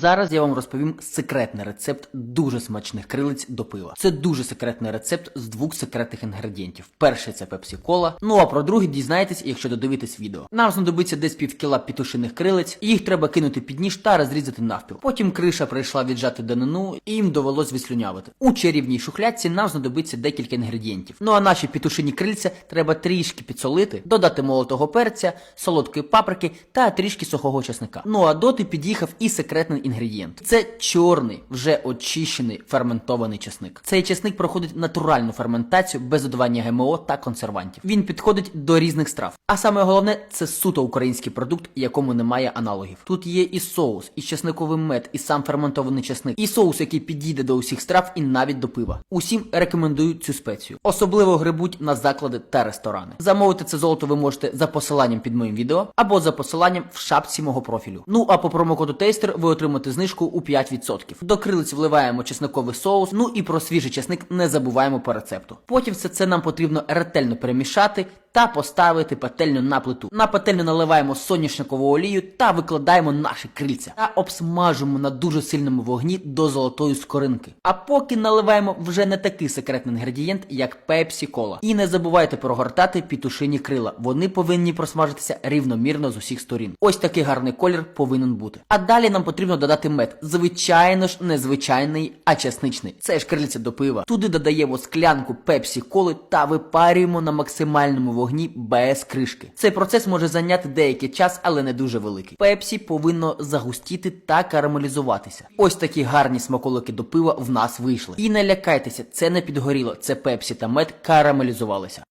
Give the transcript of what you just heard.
Зараз я вам розповім секретний рецепт дуже смачних крилиць до пива. Це дуже секретний рецепт з двох секретних інгредієнтів. Перший це пепсі кола. Ну а про другий дізнаєтесь, якщо додивитесь відео. Нам знадобиться десь пів кіла пітушиних крилиць. Їх треба кинути під ніж та розрізати навпіл. Потім криша прийшла віджати данину, і їм довелось відслюнявити. У чарівній шухлядці нам знадобиться декілька інгредієнтів. Ну а наші пітушині крильця треба трішки підсолити, додати молотого перця, солодкої паприки та трішки сухого чесника. Ну а доти під'їхав і секретний інгредієнт. Це чорний, вже очищений ферментований чесник. Цей чесник проходить натуральну ферментацію без додавання ГМО та консервантів. Він підходить до різних страв. А саме головне, це суто український продукт, якому немає аналогів. Тут є і соус, і чесниковий мед, і сам ферментований чесник, і соус, який підійде до усіх страв, і навіть до пива. Усім рекомендую цю спецію. Особливо грибуть на заклади та ресторани. Замовити це золото ви можете за посиланням під моїм відео або за посиланням в шапці мого профілю. Ну а по промокоду Тейстер ви отримаєте знижку у 5%. До крилиць вливаємо чесниковий соус. Ну і про свіжий чесник не забуваємо по рецепту. Потім все це нам потрібно ретельно перемішати та поставити пательню на плиту. На пательню наливаємо соняшникову олію та викладаємо наші крильця та обсмажуємо на дуже сильному вогні до золотої скоринки. А поки наливаємо вже не такий секретний інгредієнт, як пепсі кола. І не забувайте прогортати пітушині крила. Вони повинні просмажитися рівномірно з усіх сторін. Ось такий гарний колір повинен бути. А далі нам потрібно додати мед. Звичайно ж, не звичайний, а чесничний. Це ж крильця до пива. Туди додаємо склянку пепсі коли та випарюємо на максимальному вогні без кришки. Цей процес може зайняти деякий час, але не дуже великий. Пепсі повинно загустіти та карамелізуватися. Ось такі гарні смаколики до пива в нас вийшли. І не лякайтеся, це не підгоріло. Це пепсі та мед карамелізувалися.